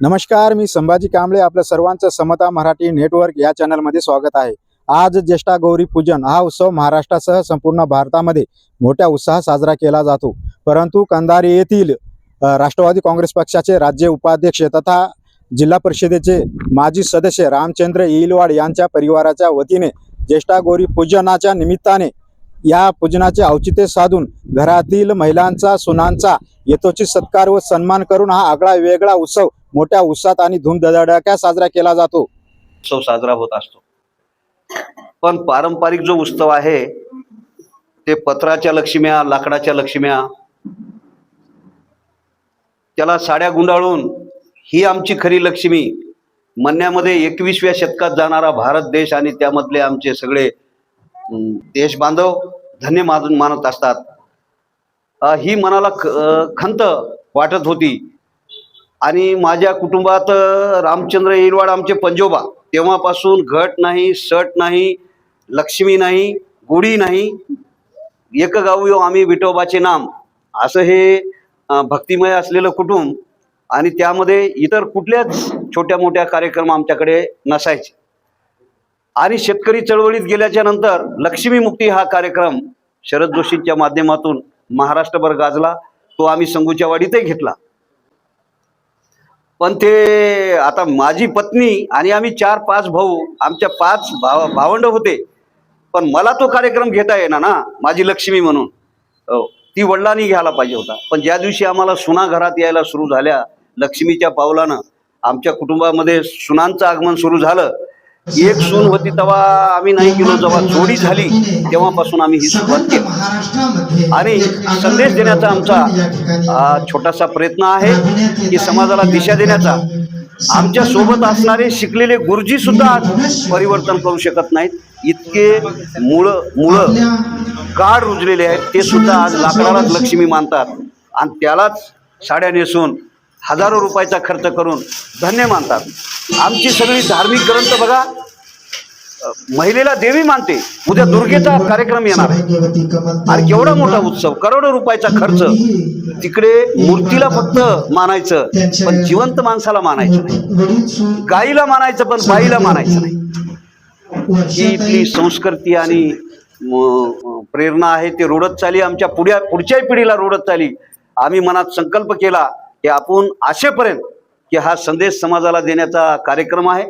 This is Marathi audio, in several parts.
नमस्कार मी संभाजी कांबळे आपल्या सर्वांचं समता मराठी नेटवर्क या चॅनलमध्ये स्वागत आहे. आज ज्येष्ठा गौरी पूजन हा उत्सव महाराष्ट्रासह संपूर्ण भारतामध्ये मोठ्या उत्साहात साजरा केला जातो. परंतु कंधारी येथील राष्ट्रवादी काँग्रेस पक्षाचे राज्य उपाध्यक्ष तथा जिल्हा परिषदेचे माजी सदस्य रामचंद्र येईलवाड यांच्या परिवाराच्या वतीने ज्येष्ठा गौरी पूजनाच्या निमित्ताने या पूजनाचे औचित्य साधून घरातील महिलांचा सुनांचा यथोचित सत्कार व सन्मान करून हा आगळा वेगळा उत्सव मोठ्या उत्साहात आणि धूमधडाक्यात साजरा केला जातो. उत्सव साजरा होत असतो. पण पारंपरिक जो उत्सव आहे ते पत्राच्या लक्ष्म्या लाकडाच्या लक्ष्म्या त्याला साड्या गुंडाळून ही आमची खरी लक्ष्मी म्हणण्यामध्ये एकवीसव्या शतकात जाणारा भारत देश आणि त्यामधले आमचे सगळे देश बांधव धन्य मानत असतात. ही मनाला ख- खंत वाटत होती. आणि माझ्या कुटुंबात रामचंद्र येलवाड आमचे पंजोबा. तेव्हापासून घट नाही सट नाही लक्ष्मी नाही गुढी नाही. एक गावी आम्ही विठोबाचे नाम. असं हे भक्तिमय असलेलं कुटुंब आणि त्यामध्ये इतर कुठल्याच छोट्या मोठ्या कार्यक्रम आमच्याकडे नसायचे. आणि शेतकरी चळवळीत गेल्याच्यानंतर लक्ष्मी मुक्ती हा कार्यक्रम शरद जोशींच्या माध्यमातून महाराष्ट्रभर गाजला. तो आम्ही संगूच्या वाडीतही घेतला. पण ते आता माझी पत्नी आणि आम्ही चार पाच भाऊ आमच्या पाच भाव भावंड होते. पण मला तो कार्यक्रम घेता येणार ना माझी लक्ष्मी म्हणून. हो, ती वडिलांनी घ्यायला पाहिजे होता. पण ज्या दिवशी आम्हाला सुना घरात यायला सुरू झाल्या लक्ष्मीच्या पावलानं आमच्या कुटुंबामध्ये सुनांचं आगमन सुरू झालं एक सून होती तेव्हा आम्ही नाही गेलो जेव्हा जोडी झाली तेव्हापासून आम्ही ही सुरुवात केली. आणि संदेश देण्याचा आमचा छोटासा प्रयत्न आहे की समाजाला दिशा देण्याचा. आमच्यासोबत असणारे शिकलेले गुरुजी सुद्धा आज परिवर्तन करू शकत नाहीत. इतके मुळ मुळं गाढ रुजलेले आहेत. ते सुद्धा आज लाकडालाच लक्ष्मी मानतात. आणि त्यालाच साड्या नेसून हजारो रुपयाचा खर्च करून धन्य मानतात. आमची सगळी धार्मिक ग्रंथ बघा महिलेला देवी मानते. उद्या दुर्गेचा कार्यक्रम येणार आहे. आणि केवढा मोठा उत्सव करोडो रुपयाचा खर्च. तिकडे मूर्तीला फक्त मानायचं पण जिवंत माणसाला मानायचं नाही. गाईला मानायचं पण बाईला मानायचं नाही. ही इथली संस्कृती आणि प्रेरणा आहे ते रोडत चाली. आमच्या पुढ्या पुढच्याही पिढीला रोडत चाली. आम्ही मनात संकल्प केला की आपण आशेपर्यंत की हा संदेश समाजाला देण्याचा कार्यक्रम आहे.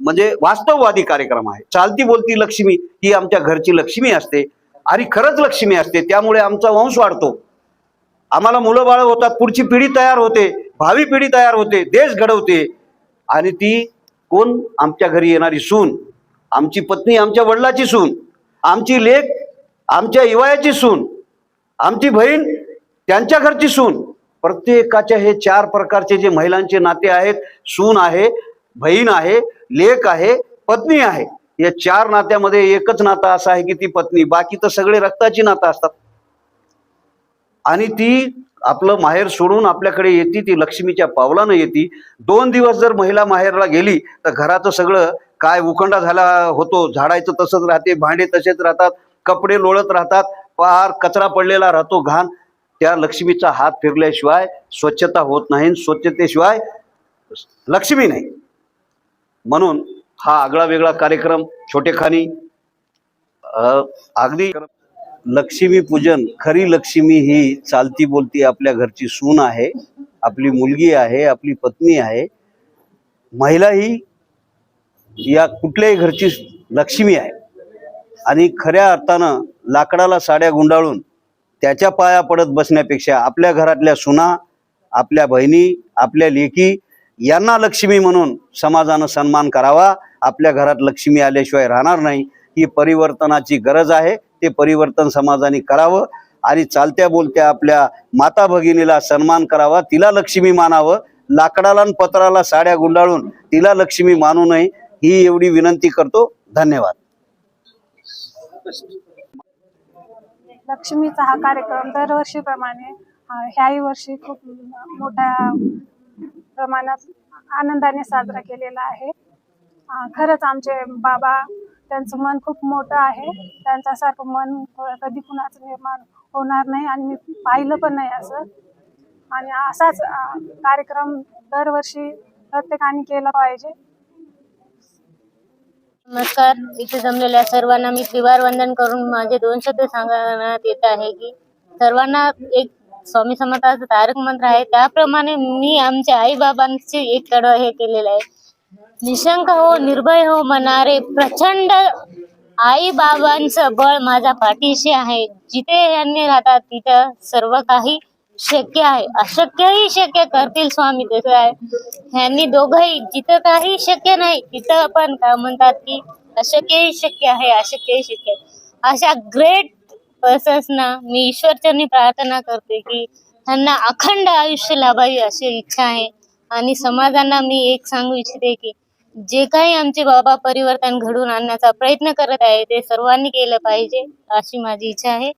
म्हणजे वास्तववादी कार्यक्रम आहे. चालती बोलती लक्ष्मी ही आमच्या घरची लक्ष्मी असते. आणि खरंच लक्ष्मी असते. त्यामुळे आमचा वंश वाढतो. आम्हाला मुलं बाळ होतात. पुढची पिढी तयार होते. भावी पिढी तयार होते. देश घडवते. आणि ती कोण? आमच्या घरी येणारी सून. आमची पत्नी आमच्या वडिलाची सून. आमची लेख आमच्या इवायाची सून. आमची बहीण त्यांच्या घरची सून. प्रत्येकाच्या हे चार प्रकारचे जे महिलांचे नाते आहेत सून आहे बहीण आहे लेख आहे पत्नी आहे या चार नात्यामध्ये एकच नातं असं आहे की ती पत्नी. बाकी तर सगळे रक्ताची नातं असतात. आणि ती आपलं माहेर सोडून आपल्याकडे येते ती लक्ष्मीच्या पावलानं येते. दोन दिवस जर महिला माहेरला गेली तर घराचं सगळं काय उखंडा झाला होतो झाडायचं तसंच राहते भांडे तसेच राहतात कपडे लोळत राहतात पार कचरा पडलेला राहतो घाण. त्या लक्ष्मीचा हात फिरल्याशिवाय स्वच्छता होत नाही स्वच्छतेशिवाय लक्ष्मी नाही. म्हणून हा आगळा वेगळा कार्यक्रम छोटेखानी अगदी लक्ष्मी पूजन खरी लक्ष्मी ही चालती बोलती आपल्या घरची सून आहे आपली मुलगी आहे आपली पत्नी आहे. महिला ही या कुठल्याही घरची लक्ष्मी आहे. आणि खऱ्या अर्थानं लाकडाला साड्या गुंडाळून त्याच्या पाया पडत बसण्यापेक्षा आपल्या घरातल्या सुना आपल्या बहिणी आपल्या लेकी यांना लक्ष्मी म्हणून समाजानं सन्मान करावा. आपल्या घरात लक्ष्मी आल्याशिवाय राहणार नाही. ही परिवर्तनाची गरज आहे. ते परिवर्तन समाजाने करावं आणि चालत्या बोलत्या आपल्या माता भगिनीला सन्मान करावा. तिला लक्ष्मी मानावं. लाकडाला आणि पत्राला साड्या गुंडाळून तिला लक्ष्मी मानू नये. ही एवढी विनंती करतो. धन्यवाद. लक्ष्मीचा हा कार्यक्रम दरवर्षीप्रमाणे ह्याही वर्षी खूप मोठ्या प्रमाणात आनंदाने साजरा केलेला आहे. खरंच आमचे बाबा त्यांचं मन खूप मोठं आहे. त्यांच्यासारखं मन कधी कुणाचं निर्माण होणार नाही आणि मी पाहिलं पण नाही असं. आणि असाच कार्यक्रम दरवर्षी प्रत्येकाने केला पाहिजे. नमस्कार. इथे जमलेल्या सर्वांना मी त्रिवार वंदन करून माझे दोन शब्द सांगण्यात येत आहे की सर्वांना एक स्वामी समर्थाचं तारक मंत्र आहे. त्याप्रमाणे मी आमच्या आई बाबांचे एक कडं हे केलेलं आहे. निशंक हो निर्भय हो म्हणणारे प्रचंड आई बाबांचं बळ माझ्या पाठीशी आहे. जिथे यांनी राहतात तिथं सर्व काही शक्य आहे. अशक्यही शक्य करतील स्वामी कसं आहे ह्यांनी दोघंही जिथं काही शक्य नाही तिथं पण काय म्हणतात की अशक्यही शक्य आहे अशक्यही शक्य आहे. अशा ग्रेट पर्सन्सना मी ईश्वरचरणी प्रार्थना करते की त्यांना अखंड आयुष्य लाभावी अशी इच्छा आहे. आणि समाजांना मी एक सांगू इच्छिते की जे काही आमचे बाबा परिवर्तन घडवून आणण्याचा प्रयत्न करत आहे ते सर्वांनी केलं पाहिजे अशी माझी इच्छा आहे.